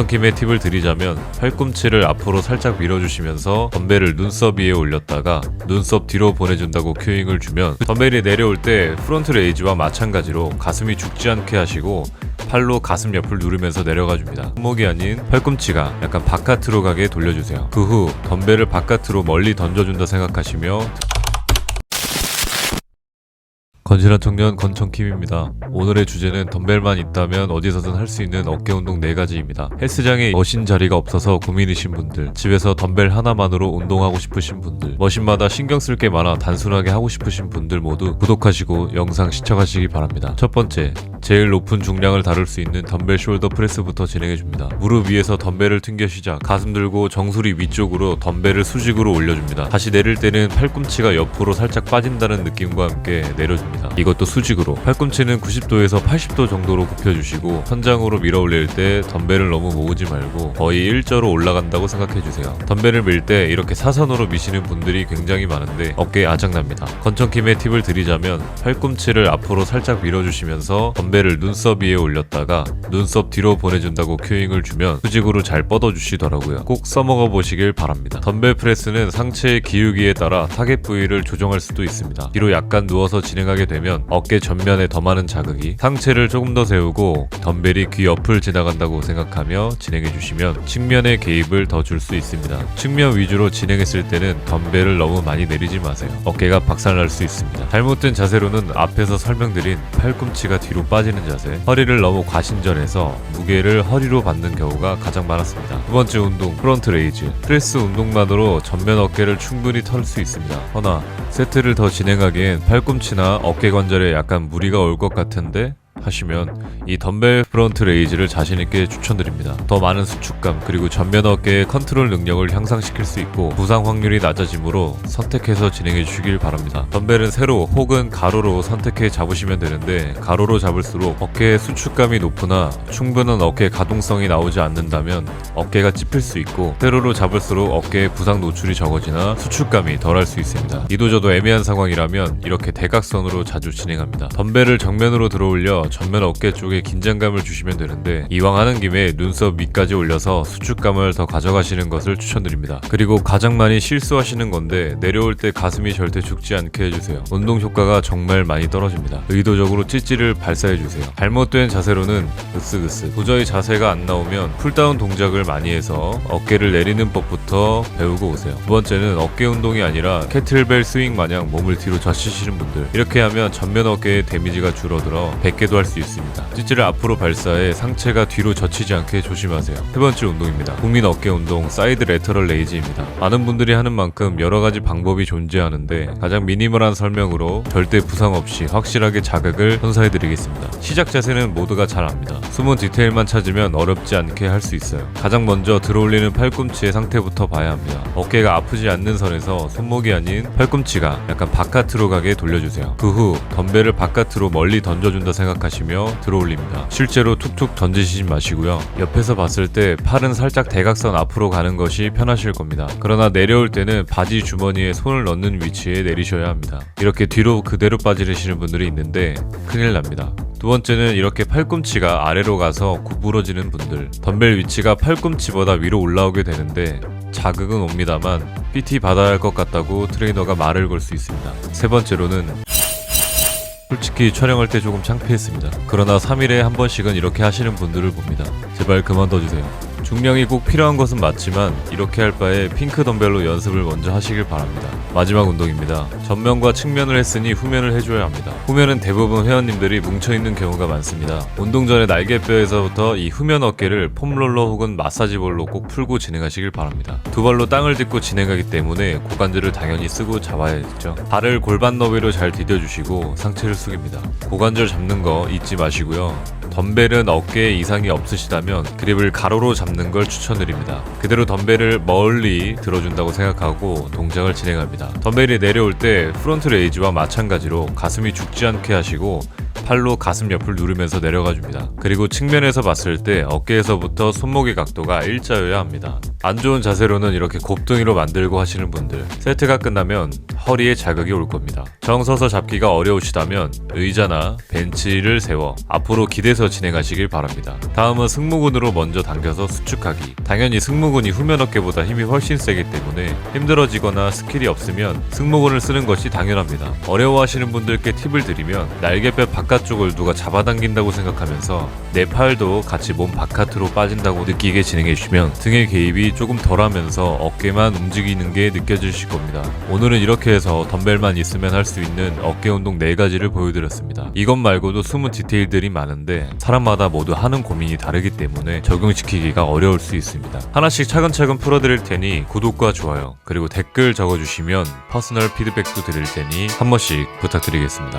권청킴의 팁을 드리자면 팔꿈치를 앞으로 살짝 밀어주시면서 덤벨을 눈썹 위에 올렸다가 눈썹 뒤로 보내준다고 큐잉을 주면 덤벨이 내려올 때 프론트 레이즈와 마찬가지로 가슴이 죽지 않게 하시고 팔로 가슴 옆을 누르면서 내려가 줍니다. 손목이 아닌 팔꿈치가 약간 바깥으로 가게 돌려주세요. 그 후 덤벨을 바깥으로 멀리 던져준다 생각하시며 건실한 청년 권청킴입니다. 오늘의 주제는 덤벨만 있다면 어디서든 할 수 있는 어깨 운동 4가지입니다. 헬스장에 머신 자리가 없어서 고민이신 분들, 집에서 덤벨 하나만으로 운동하고 싶으신 분들, 머신마다 신경 쓸 게 많아 단순하게 하고 싶으신 분들 모두 구독하시고 영상 시청하시기 바랍니다. 첫 번째, 제일 높은 중량을 다룰 수 있는 덤벨 숄더 프레스부터 진행해줍니다. 무릎 위에서 덤벨을 튕겨 시작, 가슴 들고 정수리 위쪽으로 덤벨을 수직으로 올려줍니다. 다시 내릴 때는 팔꿈치가 옆으로 살짝 빠진다는 느낌과 함께 내려줍니다. 이것도 수직으로. 팔꿈치는 90도에서 80도 정도로 굽혀주시고 천장으로 밀어 올릴 때 덤벨을 너무 모으지 말고 거의 일자로 올라간다고 생각해주세요. 덤벨을 밀 때 이렇게 사선으로 미시는 분들이 굉장히 많은데 어깨에 아작납니다. 건청킴의 팁을 드리자면 팔꿈치를 앞으로 살짝 밀어주시면서 덤벨 을 눈썹 위에 올렸다가 눈썹 뒤로 보내준다고 큐잉을 주면 수직으로 잘 뻗어주시더라고요. 꼭 써먹어 보시길 바랍니다. 덤벨 프레스는 상체의 기울기에 따라 타겟 부위를 조정할 수도 있습니다. 뒤로 약간 누워서 진행하게 되면 어깨 전면에 더 많은 자극이 상체를 조금 더 세우고 덤벨이 귀 옆을 지나간다고 생각하며 진행해 주시면 측면에 개입을 더 줄 수 있습니다. 측면 위주로 진행했을 때는 덤벨을 너무 많이 내리지 마세요. 어깨가 박살날 수 있습니다. 잘못된 자세로는 앞에서 설명드린 팔꿈치가 뒤로 빠 지는 자세, 허리를 너무 과신전해서 무게를 허리로 받는 경우가 가장 많았습니다. 두 번째 운동, 프론트 레이즈. 프레스 운동만으로 전면 어깨를 충분히 털 수 있습니다. 허나 세트를 더 진행하기엔 팔꿈치나 어깨 관절에 약간 무리가 올 것 같은데 하시면 이 덤벨 프론트 레이즈를 자신있게 추천드립니다. 더 많은 수축감 그리고 전면 어깨의 컨트롤 능력을 향상시킬 수 있고 부상 확률이 낮아지므로 선택해서 진행해 주시길 바랍니다. 덤벨은 세로 혹은 가로로 선택해 잡으시면 되는데 가로로 잡을수록 어깨의 수축감이 높으나 충분한 어깨 가동성이 나오지 않는다면 어깨가 찝힐 수 있고 세로로 잡을수록 어깨의 부상 노출이 적어지나 수축감이 덜할 수 있습니다. 이도저도 애매한 상황이라면 이렇게 대각선으로 자주 진행합니다. 덤벨을 정면으로 들어올려 전면 어깨 쪽에 긴장감을 주시면 되는데 이왕 하는 김에 눈썹 위까지 올려서 수축감을 더 가져가시는 것을 추천드립니다. 그리고 가장 많이 실수하시는 건데 내려올 때 가슴이 절대 죽지 않게 해주세요. 운동 효과가 정말 많이 떨어집니다. 의도적으로 찌찌를 발사해주세요. 잘못된 자세로는 으쓱으쓱 도저히 자세가 안 나오면 풀다운 동작을 많이 해서 어깨를 내리는 법부터 배우고 오세요. 두 번째는 어깨 운동이 아니라 캐틀벨 스윙 마냥 몸을 뒤로 젖히시는 분들 이렇게 하면 전면 어깨의 데미지가 줄어들어 100개도 할 수 있습니다. 찌찌를 앞으로 발사해 상체가 뒤로 젖히지 않게 조심하세요. 세 번째 운동입니다. 국민 어깨 운동 사이드 레터럴 레이즈입니다. 많은 분들이 하는 만큼 여러 가지 방법이 존재하는데 가장 미니멀한 설명으로 절대 부상 없이 확실하게 자극을 선사해드리겠습니다. 시작 자세는 모두가 잘 압니다. 숨은 디테일만 찾으면 어렵지 않게 할 수 있어요. 가장 먼저 들어올리는 팔꿈치의 상태부터 봐야 합니다. 어깨가 아프지 않는 선에서 손목이 아닌 팔꿈치가 약간 바깥으로 가게 돌려주세요. 그 후 덤벨을 바깥으로 멀리 던져준다 생각하시 며 들어올립니다. 실제로 툭툭 던지시지 마시고요. 옆에서 봤을 때 팔은 살짝 대각선 앞으로 가는 것이 편하실 겁니다. 그러나 내려올 때는 바지 주머니에 손을 넣는 위치에 내리셔야 합니다. 이렇게 뒤로 그대로 빠지시는 분들이 있는데 큰일 납니다. 두 번째는 이렇게 팔꿈치가 아래로 가서 구부러지는 분들 덤벨 위치가 팔꿈치보다 위로 올라오게 되는데 자극은 옵니다만 PT 받아야 할 것 같다고 트레이너가 말을 걸 수 있습니다. 세 번째로는 솔직히 촬영할 때 조금 창피했습니다. 그러나 3일에 한 번씩은 이렇게 하시는 분들을 봅니다. 제발 그만둬주세요. 중량이 꼭 필요한 것은 맞지만 이렇게 할 바에 핑크 덤벨로 연습을 먼저 하시길 바랍니다. 마지막 운동입니다. 전면과 측면을 했으니 후면을 해줘야 합니다. 후면은 대부분 회원님들이 뭉쳐있는 경우가 많습니다. 운동 전에 날개뼈에서부터 이 후면 어깨를 폼롤러 혹은 마사지볼로 꼭 풀고 진행하시길 바랍니다. 두 발로 땅을 딛고 진행하기 때문에 고관절을 당연히 쓰고 잡아야겠죠. 발을 골반 너비로 잘 디뎌주시고 상체를 숙입니다. 고관절 잡는 거 잊지 마시고요. 덤벨은 어깨에 이상이 없으시다면 그립을 가로로 잡는 걸 추천드립니다. 그대로 덤벨을 멀리 들어준다고 생각하고 동작을 진행합니다. 덤벨이 내려올 때 프론트 레이즈와 마찬가지로 가슴이 죽지 않게 하시고 팔로 가슴 옆을 누르면서 내려가 줍니다. 그리고 측면에서 봤을 때 어깨에서부터 손목의 각도가 일자여야 합니다. 안 좋은 자세로는 이렇게 곱둥이로 만들고 하시는 분들 세트가 끝나면 허리에 자극이 올 겁니다. 정 서서 잡기가 어려우시다면 의자나 벤치를 세워 앞으로 기대서 진행하시길 바랍니다. 다음은 승모근으로 먼저 당겨서 수축하기. 당연히 승모근이 후면 어깨보다 힘이 훨씬 세기 때문에 힘들어지거나 스킬이 없으면 승모근을 쓰는 것이 당연합니다. 어려워하시는 분들께 팁을 드리면 날개뼈 바깥쪽을 누가 잡아당긴다고 생각하면서 내 팔도 같이 몸 바깥으로 빠진다고 느끼게 진행해 주시면 등의 개입 이 조금 덜하면서 어깨만 움직이는 게 느껴지실 겁니다. 오늘은 이렇게 해서 덤벨만 있으면 할 수 있는 어깨 운동 4가지를 보여드렸습니다. 이것 말고도 숨은 디테일들이 많은데 사람마다 모두 하는 고민이 다르기 때문에 적용시키기가 어려울 수 있습니다. 하나씩 차근차근 풀어드릴 테니 구독과 좋아요 그리고 댓글 적어주시면 퍼스널 피드백도 드릴 테니 한 번씩 부탁드리겠습니다.